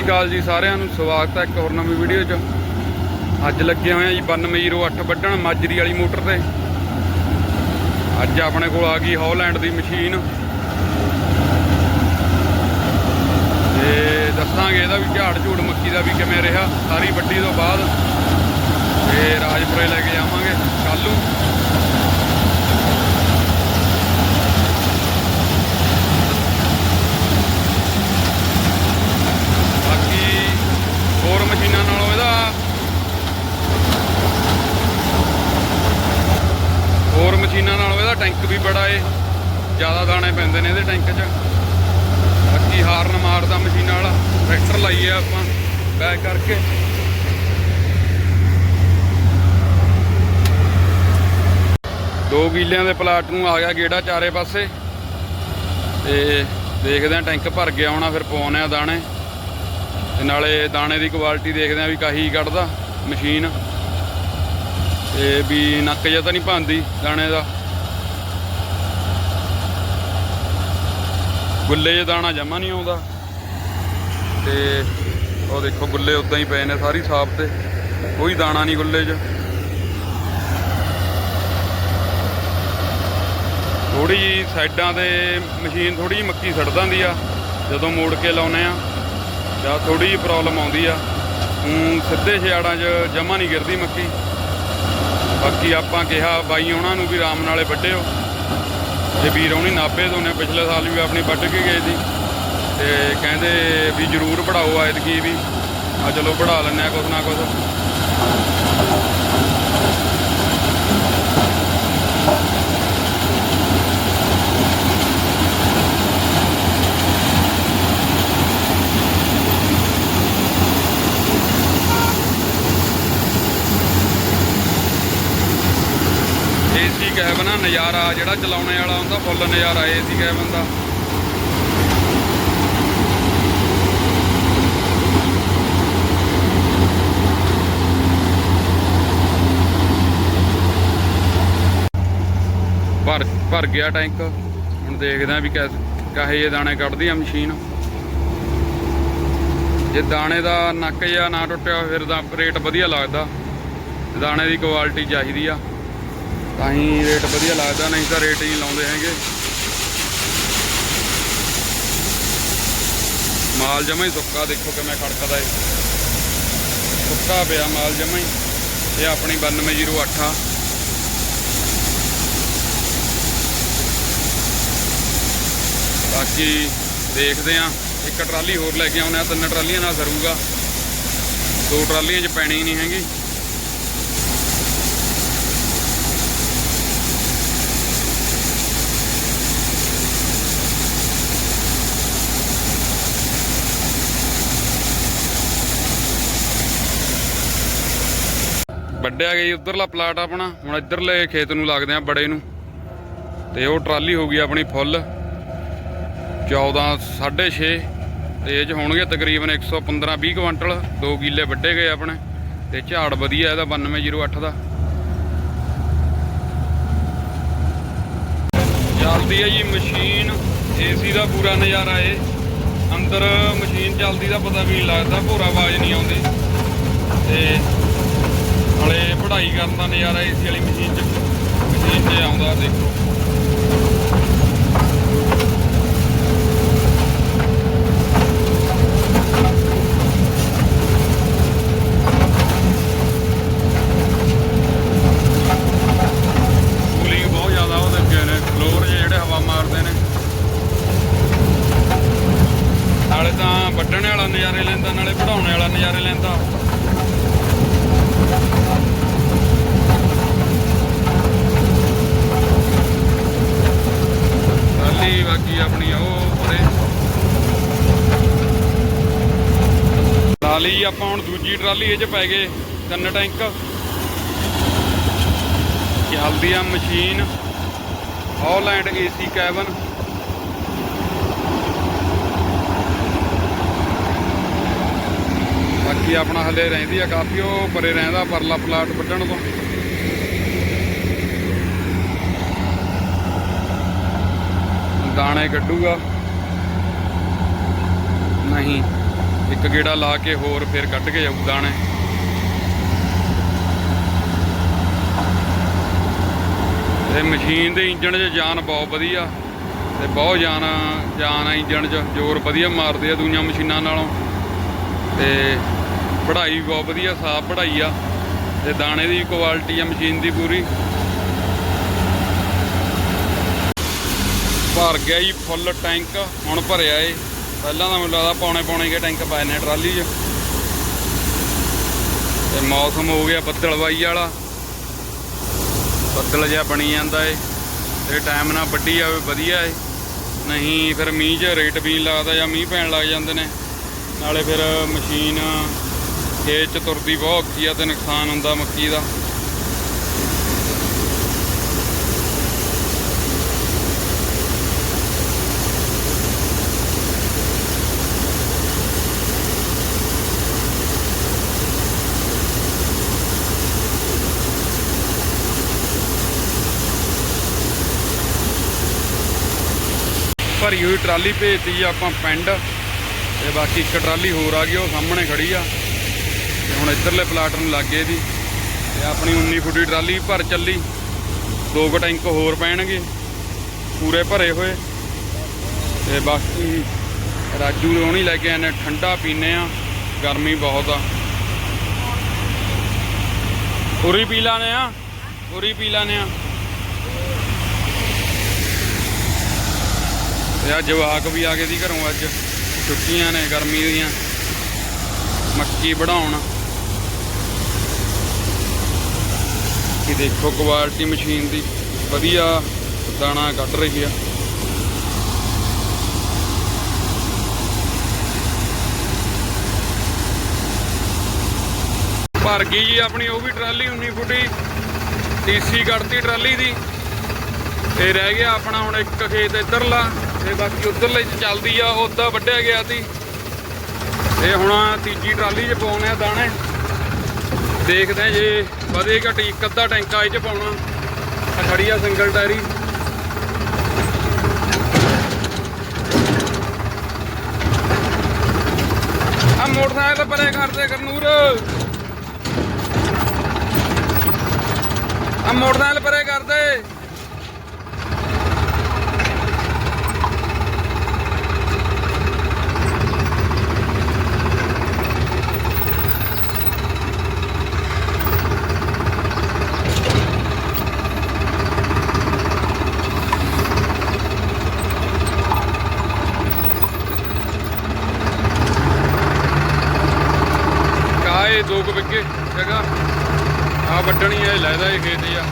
ਸ਼੍ਰੀ ਅਕਾਲ ਜੀ ਸਾਰਿਆਂ ਨੂੰ, ਸਵਾਗਤ ਹੈ ਇੱਕ ਹੋਰ ਨਵੀਂ ਵੀਡੀਓ 'ਚ। ਅੱਜ ਲੱਗੇ ਹੋਏ ਆ ਜੀ 9208 ਵੱਢਣ ਮਾਜਰੀ ਵਾਲੀ ਮੋਟਰ ਤੇ। ਅੱਜ ਆਪਣੇ ਕੋਲ ਆ ਗਈ ਹੌਲੈਂਡ ਦੀ ਮਸ਼ੀਨ। ਤੇ ਦੱਸਾਂਗੇ ਇਹਦਾ ਵੀ ਝਾੜ ਝੂੜ, ਮੱਕੀ ਦਾ ਵੀ ਕਿਵੇਂ ਰਿਹਾ, ਸਾਰੀ ਵੱਡੀ ਤੋਂ ਬਾਅਦ। ਤੇ ਰਾਜਪੁਰੇ ਲੈ ਕੇ ਜਾਵਾਂਗੇ, ਕੱਲ੍ਹ ਨੂੰ ਬਾਕੀ ਹੋਰ ਮਸ਼ੀਨਾਂ ਨਾਲੋਂ ਇਹਦਾ ਹੋਰ ਮਸ਼ੀਨਾਂ ਨਾਲੋਂ ਇਹਦਾ ਟੈਂਕ ਵੀ ਬੜਾ ਏ। ਜ਼ਿਆਦਾ ਦਾਣੇ ਪੈਂਦੇ ਨੇ ਇਹਦੇ ਟੈਂਕ 'ਚ। ਬਾਕੀ ਹਾਰਨ ਮਾਰਦਾ ਮਸ਼ੀਨਾਂ ਵਾਲਾ। ਟਰੈਕਟਰ ਲਾਈਏ ਆਪਾਂ, ਬੈਕ ਕਰਕੇ। ਦੋ ਕਿੱਲਿਆਂ ਦੇ ਪਲਾਟ ਨੂੰ ਆ ਗਿਆ ਗੇੜਾ ਚਾਰੇ ਪਾਸੇ। ਤੇ ਦੇਖਦੇ ਆ ਟੈਂਕ ਭਰ ਗਿਆ ਹੋਣਾ, ਫਿਰ ਪਾਉਣੇ ਆ ਦਾਣੇ। ਤੇ ਨਾਲੇ ਦਾਣੇ ਦੀ ਕੁਆਲਿਟੀ ਦੇਖਦੇ ਆ ਵੀ ਕਾਹੀ ਕੱਢਦਾ ਮਸ਼ੀਨ। ਤੇ ਵੀ ਨੱਕ ਜਿਹਾ ਤਾਂ ਨਹੀਂ ਭਾਂਦੀ ਦਾਣੇ ਦਾ। ਗੁੱਲੇ ਜੇ ਦਾਣਾ ਜਮਾ ਨਹੀਂ ਆਉਂਦਾ। ਤੇ ਉਹ ਦੇਖੋ ਗੁੱਲੇ ਉਦਾਂ ਹੀ ਪਏ ਨੇ ਸਾਰੀ ਸਾਫ਼ ਤੇ। ਕੋਈ ਦਾਣਾ ਨਹੀਂ ਗੁੱਲੇ 'ਚ। ਥੋੜੀ ਜੀ ਸਾਈਡਾਂ ਤੇ ਮਸ਼ੀਨ ਥੋੜੀ ਜਿਹੀ ਮੱਕੀ ਸੜ ਦਿੰਦੀ ਆ। ਜਦੋਂ ਮੋੜ ਕੇ ਲਾਉਨੇ ਆ, ਜਾਂ ਥੋੜੀ ਜਿਹੀ ਪ੍ਰੋਬਲਮ ਆਉਂਦੀ ਆ। ਹੂੰ ਸਿੱਧੇ ਛਿਆੜਾਂ 'ਚ ਜਮਾ ਨਹੀਂ ਗਿਰਦੀ ਮੱਕੀ। ਬਾਕੀ ਆਪਾਂ ਕਿਹਾ ਬਾਈ ਉਹਨਾਂ ਨੂੰ ਵੀ ਆਰਾਮ ਨਾਲੇ ਵੱਢਿਓ। ਤੇ ਵੀਰ ਉਹਨੀ ਨਾਭੇ ਤੋਂ ਨੇ ਪਿਛਲੇ ਸਾਲ ਵੀ ਆਪਣੀ ਵੱਢ ਕੇ ਗਏ ਸੀ। ਤੇ ਕਹਿੰਦੇ ਵੀ ਜ਼ਰੂਰ ਪੜਾਓ ਐਤਕੀ ਵੀ। ਆ ਚਲੋ ਪੜਾ ਲੈਂਦੇ ਆ ਕੁਛ ਨਾ ਕੁਛ ਏਸੀ ਕੈਬਨ ਆ ਨਜ਼ਾਰਾ ਜਿਹੜਾ ਚਲਾਉਣੇ ਵਾਲਾ ਹੁੰਦਾ, ਫੁੱਲ ਨਜ਼ਾਰਾ ਏਸੀ ਕੈਬਨ ਦਾ ਭਰ ਭਰ ਗਿਆ ਟੈਂਕ। ਹੁਣ ਦੇਖਦੇ ਆ ਵੀ ਕੈਸ, ਕਾਹੇ ਜੇ ਦਾਣੇ ਕੱਢਦੀ ਆ ਮਸ਼ੀਨ। ਜੇ ਦਾਣੇ ਦਾ ਨੱਕ ਜਾਂ ਨਾ ਟੁੱਟਿਆ ਫਿਰ ਤਾਂ ਰੇਟ ਵਧੀਆ ਲੱਗਦਾ। ਦਾਣੇ ਦੀ ਕੁਆਲਿਟੀ ਚਾਹੀਦੀ ਆ। ਤਾਂ ਹੀ ਰੇਟ ਵਧੀਆ ਲੱਗਦਾ, ਨਹੀਂ ਤਾਂ ਰੇਟ ਹੀ ਲਾਉਂਦੇ ਹੈਗੇ। ਮਾਲ ਜਮਾ ਹੀ ਸੁੱਕਾ, ਦੇਖੋ ਕਿਵੇਂ ਖੜਕਦਾ ਏ ਸੁੱਕਾ ਪਿਆ ਮਾਲ ਜਮਾ ਹੀ। ਇਹ ਆਪਣੀ 9208 ਆ। ਬਾਕੀ ਦੇਖਦੇ ਆ ਇੱਕ ਟਰਾਲੀ ਹੋਰ ਲੈ ਕੇ ਆਉਣੇ ਆ ਤਿੰਨ ਟਰਾਲੀਆਂ ਨਾਲ ਸਰੂਗਾ। ਦੋ ਟਰਾਲੀਆਂ 'ਚ ਪੈਣੀ ਨਹੀਂ ਹੈਗੀ। ਵੱਡਿਆ ਗਈ ਉਧਰਲਾ ਪਲਾਟ ਆਪਣਾ। ਹੁਣ ਇੱਧਰਲੇ ਖੇਤ ਨੂੰ ਲੱਗਦੇ ਆ ਬੜੇ ਨੂੰ। ਤੇ ਉਹ ਟਰਾਲੀ ਹੋ ਗਈ ਆਪਣੀ ਫੁੱਲ। 14 6.5 ਤੇ ਇਹ ਹੋਣਗੇ ਤਕਰੀਬਨ 115 20 ਕੁਇੰਟਲ। 2 ਕਿੱਲੇ ਵੱਡੇ ਗਏ ਆਪਣੇ। ਤੇ ਝਾੜ ਵਧੀਆ ਇਹਦਾ 9208 ਦਾ। ਚੱਲਦੀ ਹੈ ਜੀ ਮਸ਼ੀਨ। ਏਸੀ ਦਾ ਪੂਰਾ ਨਜ਼ਾਰਾ ਏ ਅੰਦਰ ਮਸ਼ੀਨ ਚੱਲਦੀ ਦਾ ਪਤਾ ਵੀ ਨਹੀਂ ਲੱਗਦਾ, ਭੋਰਾ ਆਵਾਜ਼ ਨਹੀਂ ਆਉਂਦੀ। ਤੇ ਹਲੇ ਪੜ੍ਹਾਈ ਕਰਨ ਦਾ ਨਜ਼ਾਰਾ ਏਸੀ ਵਾਲੀ ਮਸ਼ੀਨ 'ਚ ਮਸ਼ੀਨ 'ਚ ਆਉਂਦਾ ਦੇਖੋ ਕੂਲਿੰਗ ਬਹੁਤ ਜ਼ਿਆਦਾ ਉਹਦੇ ਅੱਗੇ ਨੇ ਫਲੋਰ ਜਿਹੜੇ ਹਵਾ ਮਾਰਦੇ ਨੇ ਨਾਲੇ ਤਾਂ ਵੱਢਣ ਵਾਲਾ ਨਜ਼ਾਰੇ ਲੈਂਦਾ ਨਾਲੇ ਪੜਾਉਣ ਵਾਲਾ ਨਜ਼ਾਰੇ ਲੈਂਦਾ ਟਰਾਲੀ ਬਾਕੀ ਆਪਣੀ ਉਹ ਪਰੇ ਟਰਾਲੀ ਆਪਾਂ ਹੁਣ ਦੂਜੀ ਟਰਾਲੀ ਇਹ ਚ ਪੈ ਗਏ ਤਿੰਨ ਟੈਂਕ। ਚੱਲਦੀ ਆ ਮਸ਼ੀਨ। ਹੌਲੈਂਡ ਏਸੀ ਕੈਬਨ ਬਾਕੀ ਆਪਣਾ ਹਲੇ ਰਹਿੰਦੀ ਆ ਕਾਫੀ, ਉਹ ਪਰੇ ਰਹਿੰਦਾ ਪਰਲਾ ਪਲਾਟ ਵੱਢਣ ਤੋਂ। ਦਾਣੇ ਕੱਢੂਗਾ। ਨਹੀਂ। ਇੱਕ ਗੇੜਾ ਲਾ ਕੇ ਹੋਰ ਫਿਰ ਕੱਢ ਕੇ ਜਾਊ ਦਾਣੇ। ਇਹ ਮਸ਼ੀਨ ਦੇ ਇੰਜਣ 'ਚ ਜਾਨ ਬਹੁਤ ਵਧੀਆ ਤੇ ਬਹੁਤ ਜਾਨ ਜਾਨ ਆ ਇੰਜਣ 'ਚ, ਜ਼ੋਰ ਵਧੀਆ ਮਾਰਦੇ ਆ ਦੂਜੀਆਂ ਮਸ਼ੀਨਾਂ ਨਾਲੋਂ। ਤੇ ਪੜ੍ਹਾਈ ਵੀ ਬਹੁਤ ਵਧੀਆ, ਸਾਫ਼ ਪੜ੍ਹਾਈ ਆ। ਤੇ ਦਾਣੇ ਦੀ ਕੁਆਲਿਟੀ ਆ ਮਸ਼ੀਨ ਦੀ ਪੂਰੀ। ਭਰ ਗਿਆ ਜੀ ਫੁੱਲ ਟੈਂਕ, ਹੁਣ ਭਰਿਆ ਏ। ਪਹਿਲਾਂ ਤਾਂ ਮੈਨੂੰ ਲੱਗਦਾ ਪੌਣੇ ਪੌਣੇ ਕੇ ਟੈਂਕ ਪਾਏ ਨੇ ਟਰਾਲੀ 'ਚ। ਤੇ ਮੌਸਮ ਹੋ ਗਿਆ ਬੱਦਲਵਾਈ ਵਾਲਾ। ਬੱਦਲ ਜਿਹਾ ਬਣੀ ਜਾਂਦਾ ਏ। ਤੇ ਟਾਈਮ ਨਾਲ ਵੱਡੀ ਆਵੇ ਵਧੀਆ ਏ। ਨਹੀਂ ਫਿਰ ਮੀਂਹ 'ਚ ਰੇਟ ਵੀ ਲੱਗਦਾ ਜਾਂ ਮੀਂਹ ਪੈਣ ਲੱਗ ਜਾਂਦੇ ਨੇ। ਨਾਲੇ ਫਿਰ ਮਸ਼ੀਨ ਖੇਤ 'ਚ ਤੁਰਦੀ ਬਹੁਤ ਔਖੀ ਆ ਤੇ ਨੁਕਸਾਨ ਹੁੰਦਾ ਮੱਕੀ ਦਾ। ਭਰੀ ਹੋਈ ਟਰਾਲੀ ਭੇਜਤੀ ਜੀ ਆਪਾਂ ਪਿੰਡ ਤੇ ਬਾਕੀ ਇੱਕ ਟਰਾਲੀ ਹੋਰ ਆ ਗਈ, ਉਹ ਸਾਹਮਣੇ ਖੜੀ ਆ। ਤੇ ਹੁਣ ਇੱਧਰਲੇ ਪਲਾਟ ਨੂੰ ਲੱਗੇ ਦੀ ਤੇ ਆਪਣੀ 19 ਫੁੱਟੀ ਟਰਾਲੀ ਭਰ ਚੱਲੀ। ਦੋ ਕੁ ਟੈਂਕ ਹੋਰ ਪੈਣਗੇ, ਪੂਰੇ ਭਰੇ ਹੋਏ। ਤੇ ਬਾਕੀ ਰਾਜੂ ਦੇ ਹੁਣੀ ਲੈ ਕੇ ਆਏ ਨੇ, ਠੰਡਾ ਪੀਨੇ ਆ, ਗਰਮੀ ਬਹੁਤ ਆ। ਪੂਰੀ ਪੀ ਲਾਣੇ ਆ ਪੂਰੀ ਪੀ ਲਾਣੇ ਆ। ਤੇ ਆ, ਜਵਾਕ ਵੀ ਆ ਗਏ ਦੀ ਘਰੋਂ ਅੱਜ। ਛੁੱਟੀਆਂ ਨੇ ਗਰਮੀ ਦੀਆਂ। ਮੱਕੀ ਵਢਾਉਣ। ਕੀ ਦੇਖੋ ਕੁਆਲਿਟੀ ਮਸ਼ੀਨ ਦੀ। ਵਧੀਆ ਦਾਣਾ ਕੱਢ ਰਹੀ ਆ। ਭਰ ਗਈ ਜੀ ਆਪਣੀ, ਉਹ ਵੀ ਟਰਾਲੀ 19 ਫੁੱਟੀ। ਟੀਸੀ ਕੱਢਤੀ ਟਰਾਲੀ ਦੀ। ਤੇ ਰਹਿ ਗਿਆ ਆਪਣਾ ਹੁਣ ਇੱਕ ਖੇਤ ਇੱਧਰਲਾ। ਤੇ ਬਾਕੀ ਉਧਰਲੇ ਚ ਚੱਲਦੀ ਆ ਉਦਾਂ ਵੱਢਿਆ ਗਿਆ ਸੀ। ਤੇ ਹੁਣ ਤੀਜੀ ਟਰਾਲੀ 'ਚ ਪਾਉਣੇ ਆ ਦਾਣੇ। ਦੇਖਦੇ ਆ ਜੇ ਵਧੇ ਘਟੀ ਇੱਕ ਅੱਧਾ ਟੈਂਕਾ ਇਹ 'ਚ ਪਾਉਣਾ। ਆ ਖੜੀ ਆ ਸਿੰਗਲ ਟਾਇਰੀ। ਆ ਮੋਟਰਸਾਈਕਲ ਪਰੇ ਕਰਦੇ ਕਰਨੂਰ। ਆ ਮੋਟਰਸਾਈਕਲ ਪਰੇ ਕਰਦੇ। ਕਾਏ ਦੋ ਕੁ ਵਿੱਗੇ ਹੈਗਾ ਆ ਵੱਢਣੀ ਐ ਲੈਦਾ ਇਹ ਖੇਤ ਆ।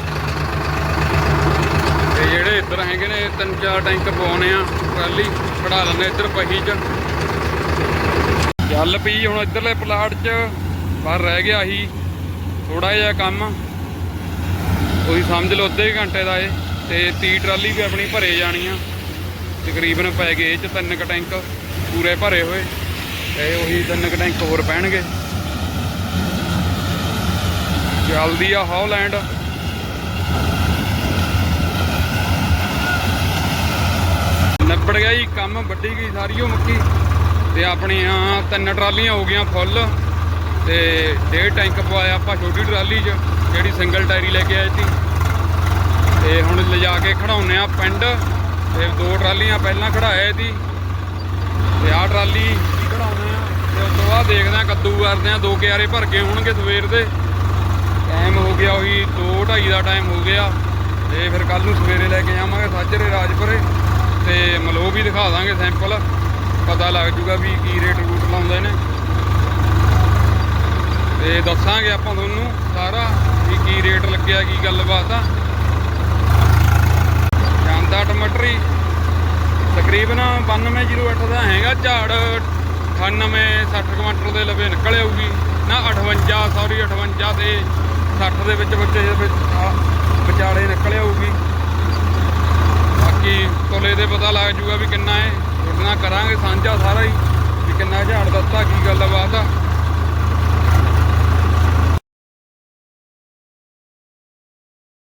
ਤੇ ਜਿਹੜੇ ਇੱਧਰ ਹੈਗੇ ਨੇ ਤਿੰਨ ਚਾਰ ਟੈਂਕ ਪਾਉਣੇ ਆ। ਟਰਾਲੀ ਖੜਾ ਲੈਣੇ ਇੱਧਰ ਪਹੀ ਚ। ਚੱਲ ਪਈ ਹੁਣ ਇੱਧਰਲੇ ਪਲਾਟ 'ਚ, ਪਰ ਰਹਿ ਗਿਆ ਸੀ ਥੋੜਾ ਜਿਹਾ ਕੰਮ। ਉਹੀ ਸਮਝ ਲਓ ਅੱਧੇ ਘੰਟੇ ਦਾ ਏ ਤੇ 30 ਟਰਾਲੀ ਵੀ ਆਪਣੀ ਭਰੇ ਜਾਣੀ ਆ। ਤਕਰੀਬਨ ਪੈ ਗਏ ਇਹ ਚ ਤਿੰਨ ਕ ਟੈਂਕ ਪੂਰੇ ਭਰੇ ਹੋਏ। ਤੇ ਉਹੀ ਤਿੰਨ ਕ ਟੈਂਕ ਹੋਰ ਪੈਣਗੇ। ਚੱਲਦੀ ਆ ਹੌਲੈਂਡ ਨਿਬੜ ਗਿਆ ਜੀ, ਕੰਮ ਵੱਡੀ ਗਈ ਸਾਰੀ ਉਹ ਮੱਕੀ। ਤੇ ਆਪਣੀਆਂ ਤਿੰਨ ਟਰਾਲੀਆਂ ਹੋ ਗਈਆਂ ਫੁੱਲ। ਤੇ ਡੇਢ ਟੈਂਕ ਪਵਾਇਆ ਆਪਾਂ ਛੋਟੀ ਟਰਾਲੀ 'ਚ, ਜਿਹੜੀ ਸਿੰਗਲ ਟਾਇਰੀ ਲੈ ਕੇ ਆਏ ਸੀ। ਤੇ ਹੁਣ ਲਿਜਾ ਕੇ ਖੜਾਉਨੇ ਆ ਪਿੰਡ। ਤੇ ਦੋ ਟਰਾਲੀਆਂ ਪਹਿਲਾਂ ਖੜਾਏ ਸੀ। ਤੇ ਆਹ ਟਰਾਲੀ ਖੜਾਉਨੇ ਆ ਤੇ ਉਸ ਤੋਂ ਬਾਅਦ ਦੇਖਦੇ ਆ ਕੱਦੂ ਕਰਦੇ ਆ ਦੋ ਕਿਆਰੇ ਭਰ ਕੇ ਹੋਣਗੇ ਸਵੇਰ ਦੇ। ਟਾਈਮ ਹੋ ਗਿਆ ਉਹੀ 2:30 ਦਾ ਟਾਈਮ ਹੋ ਗਿਆ ਤੇ ਫਿਰ ਕੱਲ ਨੂੰ ਸਵੇਰੇ ਲੈ ਕੇ ਜਾਵਾਂਗੇ ਸਾਜਰੇ ਰਾਜਪੁਰੇ ਤੇ ਮਲੋ ਵੀ ਦਿਖਾ ਦਾਂਗੇ ਸੈਂਪਲ, ਪਤਾ ਲੱਗ ਜੂਗਾ ਵੀ ਕੀ ਰੇਟ ਰੂਟ ਲਾਉਂਦੇ ਨੇ। ਤੇ ਦੱਸਾਂਗੇ ਆਪਾਂ ਤੁਹਾਨੂੰ ਸਾਰਾ ਵੀ ਕੀ ਰੇਟ ਲੱਗਿਆ, ਕੀ ਗੱਲਬਾਤ ਆ। ਜਾਂਦਾ ਟਮਾਟਰੀ ਤਕਰੀਬਨ 9208 ਦਾ ਹੈਗਾ ਝਾੜ 98 60 ਕੁਇੰਟਲ ਦੇ ਲਵੇ ਨਿਕਲ ਆਊਗੀ। ਨਾ 58 ਸੌਰੀ 58 ਤੇ 60 ਦੇ ਵਿੱਚ ਬੱਚੇ ਦੇ ਵਿਚਾਲੇ ਨਿਕਲ ਆਊਗੀ ਬਾਕੀ ਤੋਲੇ ਦੇ ਪਤਾ ਲੱਗ ਜੂਗਾ ਵੀ ਕਿੰਨਾ ਹੈ ਤੁਹਾਡੇ ਨਾਲ ਕਰਾਂਗੇ ਸਾਂਝਾ ਸਾਰਾ ਹੀ, ਵੀ ਕਿੰਨਾ ਝਾੜ ਦਿੱਤਾ, ਕੀ ਗੱਲਬਾਤ ਆ।